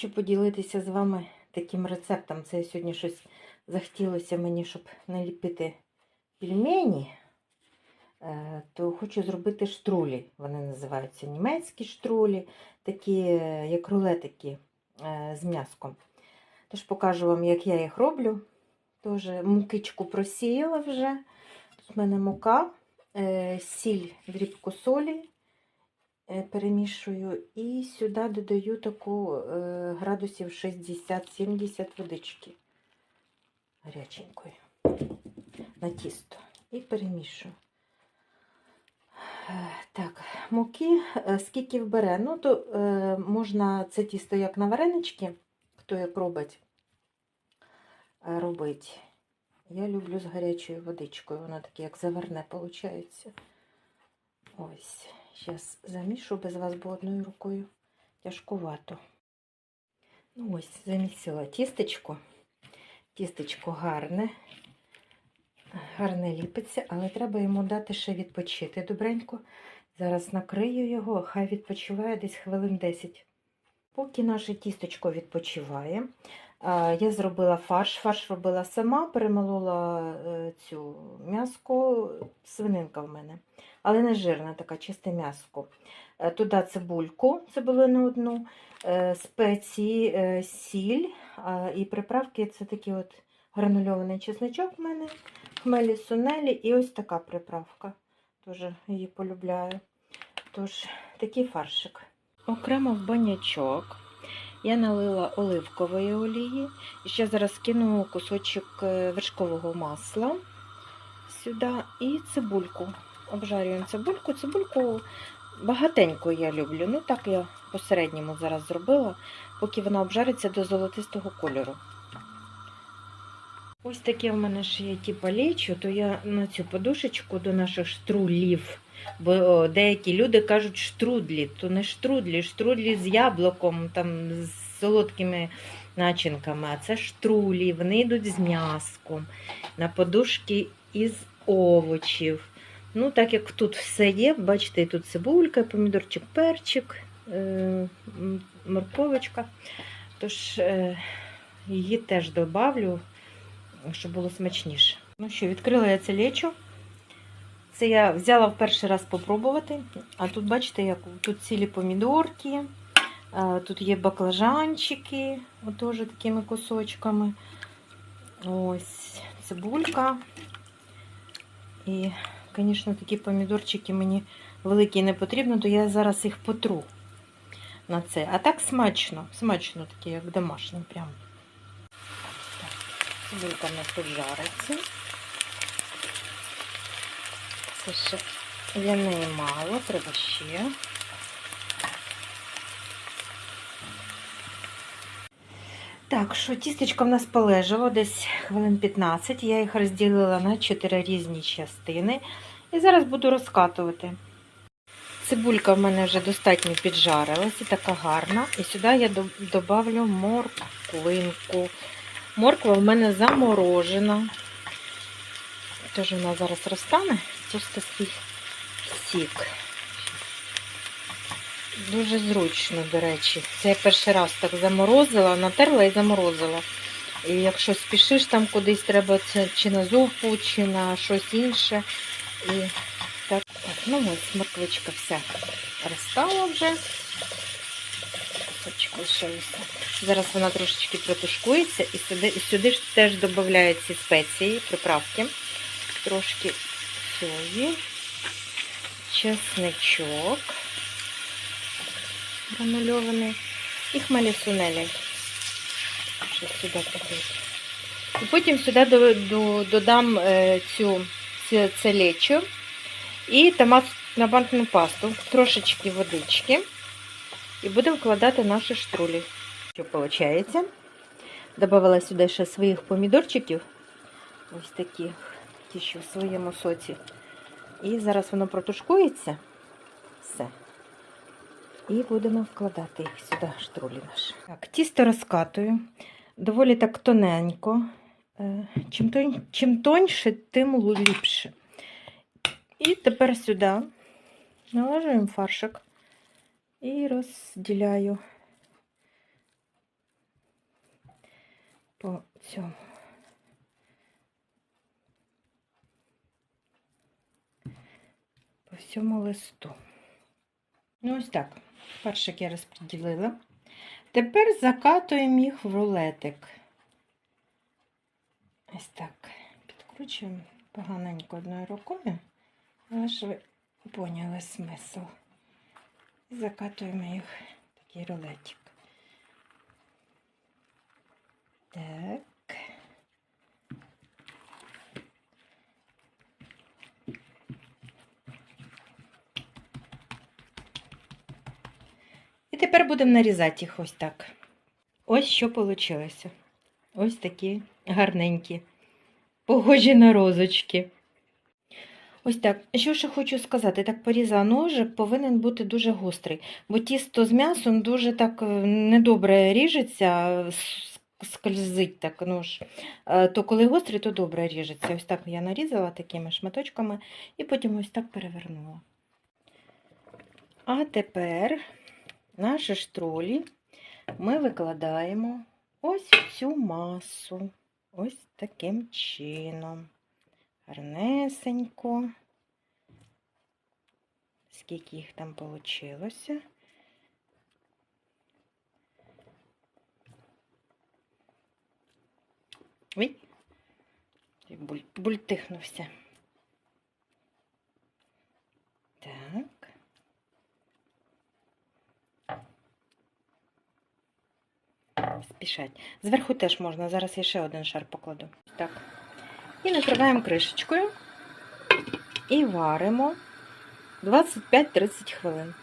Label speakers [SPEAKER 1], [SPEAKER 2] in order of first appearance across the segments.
[SPEAKER 1] Хочу поділитися з вами таким рецептом. Це сьогодні щось захотілося мені, щоб наліпити пельмені. Е, То хочу зробити штрулі. Вони називаються німецькі штрулі, такі, е, як рулетики е, з м'яском. Тож покажу вам, як я їх роблю. Тож мукичку просіяла вже. Тут в мене мука, сіль, дрібку солі перемішую і сюди додаю таку е, градусів 60-70 водички гаряченької на тісто і перемішую. Е, Так, муки, е, скільки вбере. Ну, то е, можна це тісто як на варенички, хто як робить, е, робить. Я люблю з гарячою водичкою, воно таке, як заверне, виходить. Ось, зараз замішу без вас, бо одною рукою тяжкувато. Ну, ось, замісила тістечко. Тістечко гарне, гарне ліпиться, але треба йому дати ще відпочити добренько. Зараз накрию його, хай відпочиває десь хвилин 10. Поки наше тістечко відпочиває, я зробила фарш. Фарш робила сама, перемолола е, цю м'яско, свининка в мене, але не жирна, така чисте м'яско. Е, Туди цибульку, цибулину одну, е, спеції, е, сіль і приправки це такий от гранульований чесничок в мене, хмелі сунелі і ось така приправка. Дуже її полюбляю. Тож, такий фаршик. Окремо в банячок я налила оливкової олії. І ще зараз кину кусочок вершкового масла сюди і цибульку. Обжарюємо цибульку. Цибульку багатенько я люблю. Ну так я посередньому зараз зробила, поки вона обжариться до золотистого кольору. Ось таке в мене ще є ті палечо, то я на цю подушечку до наших штрулів. Бо деякі люди кажуть штрудлі, то не штрудлі, штрудлі з яблуком, там з солодкими начинками, а це штрулі, вони йдуть з м'яском, на подушки із овочів. Ну, так як тут все є, бачите, тут цибулька, помідорчик, перчик, е, морковочка. Тож е, її теж добавлю, щоб було смачніше. Ну що, відкрила я це лечо. Це я взяла в перший раз попробувати. А тут, бачите, як тут цілі помідорки, тут є баклажанчики, теж такими кусочками. Ось цибулька. І, звісно, такі помідорчики мені великі не потрібно, то я зараз їх потру на це. А так смачно, смачно таке, як домашнє прям. Цибулька в нас тут жариться. Це ще для неї мало, треба ще. Так, що тістечко в нас полежало десь хвилин 15. Я їх розділила на 4 різні частини. І зараз буду розкатувати. Цибулька в мене вже достатньо піджарилась і така гарна. І сюди я додавлю морквинку. Морква в мене заморожена. Тож вона зараз розтане, просто свій сік. Дуже зручно, до речі. Це я перший раз так заморозила, натерла і заморозила. І якщо спішиш там кудись, треба це чи на зупу, чи на щось інше. І так, так, ну ось морквичка вся розстала вже. Зараз вона трошечки протушкується і сюди, і сюди ж теж додаються спеції, приправки. Трошки солі, чесничок гранульований і хмелі сунелі. Щось сюди. І потім сюди до, до, додам е, цю це лечо і томатну пасту, трошечки водички. І будемо вкладати наші штрулі. Що виходить? Добавила сюди ще своїх помідорчиків. Ось таких, ті, що в своєму соці. І зараз воно протушкується. І будемо вкладати їх сюди, штрулі наші. Так, тісто розкатую. Доволі так тоненько. Е, Чим, тонь, чим тоньше, тим ліпше. І тепер сюди налажуємо фаршик і розділяю по цьому. По всьому листу. Ну, ось так. Першик я розподілила. Тепер закатуємо їх в рулетик. Ось так. Підкручуємо поганенько одною рукою. Але ж ви поняли смисл. Закатуємо їх в такий рулетик. Так. І тепер будемо нарізати їх ось так. Ось що вийшло. Ось такі гарненькі, похожі на розочки. Ось так. Що ще хочу сказати, так поріза ножик повинен бути дуже гострий, бо тісто з м'ясом дуже так е, недобре ріжеться, скользить так нож. Е, То коли гострий, то добре ріжеться. Ось так я нарізала такими шматочками і потім ось так перевернула. А тепер наші штролі ми викладаємо ось цю масу. Ось таким чином. Гарнесенько. Скільки їх там вийшло. Ой, як буль, бультихнувся. Так. Спішать. Зверху теж можна. Зараз я ще один шар покладу. Так. І накриваємо кришечкою і варимо 25-30 хвилин.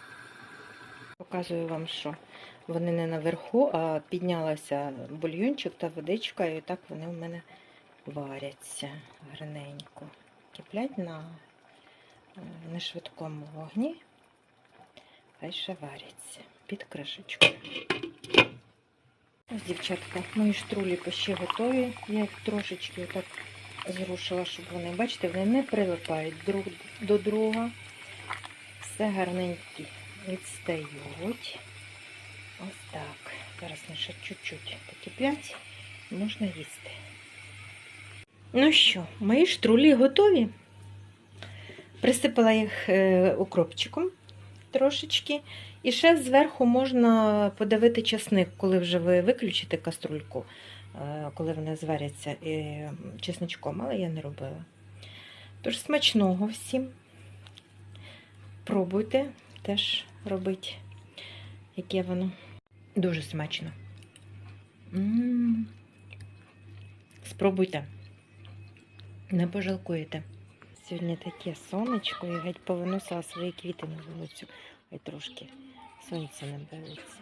[SPEAKER 1] Показую вам, що вони не наверху, а піднялася бульйончик та водичка, і так вони в мене варяться гарненько. Киплять на нешвидкому вогні, хай ще варяться під кришечкою. Ось, дівчатка, мої штрулі ще готові. Я їх трошечки так зрушила, щоб вони, бачите, вони не прилипають друг до друга. Все гарненькі відстають. Ось так. Зараз вони ще чуть-чуть покиплять і можна їсти. Ну що, мої штрулі готові. Присипала їх е, укропчиком трошечки. І ще зверху можна подавити часник, коли вже ви виключите каструльку, е, коли вони зваряться чесничком, але я не робила. Тож смачного всім. Пробуйте теж робити, яке воно. Дуже смачно. Спробуйте. Не пожалкуєте. Сьогодні таке сонечко, я геть повиносила свої квіти на вулицю. Ой, трошки сонце не береться.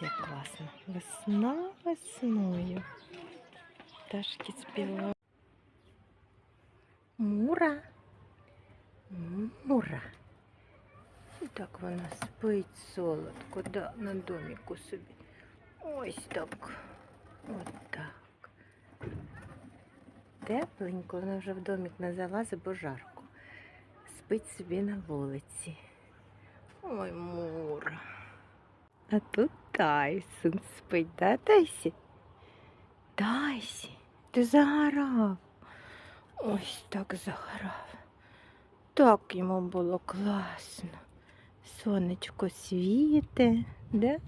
[SPEAKER 1] Це класно. Весна весною. Пташки співають. Мура. Мура. І так вона спить солодко, да, на доміку собі. Ось так. Ось так. Тепленько, вона вже в домик не залазить, бо жарко. Спить собі на вулиці. Ой, Мура. А тут Тайсон спить, да, Тайсі? Тайсі, ти загорав. Ось так загорав. Так йому було класно. Сонечко світе, да?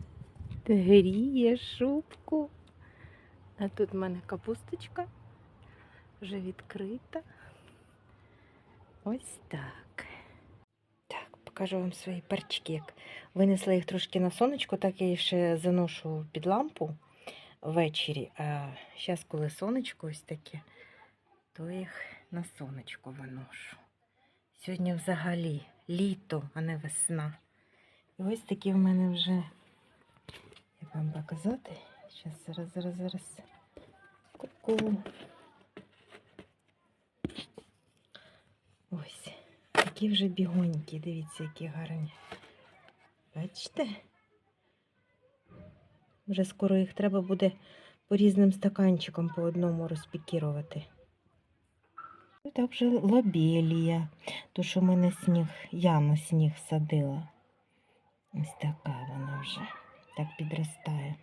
[SPEAKER 1] гріє шубку. А тут в мене капусточка вже відкрита. Ось так. Так, покажу вам свої перчики. Як винесла їх трошки на сонечко, так я їх ще заношу під лампу ввечері. А зараз, коли сонечко ось таке, то їх на сонечко виношу. Сьогодні взагалі літо, а не весна. І ось такі в мене вже, як вам показати, зараз, зараз, зараз. Ку-ку. Ось, такі вже бігонькі, дивіться, які гарні. Бачите? Вже скоро їх треба буде по різним стаканчикам по одному розпікірувати. І так вже лобелія, то що в мене сніг, я на сніг садила. Ось така вона вже так підростає.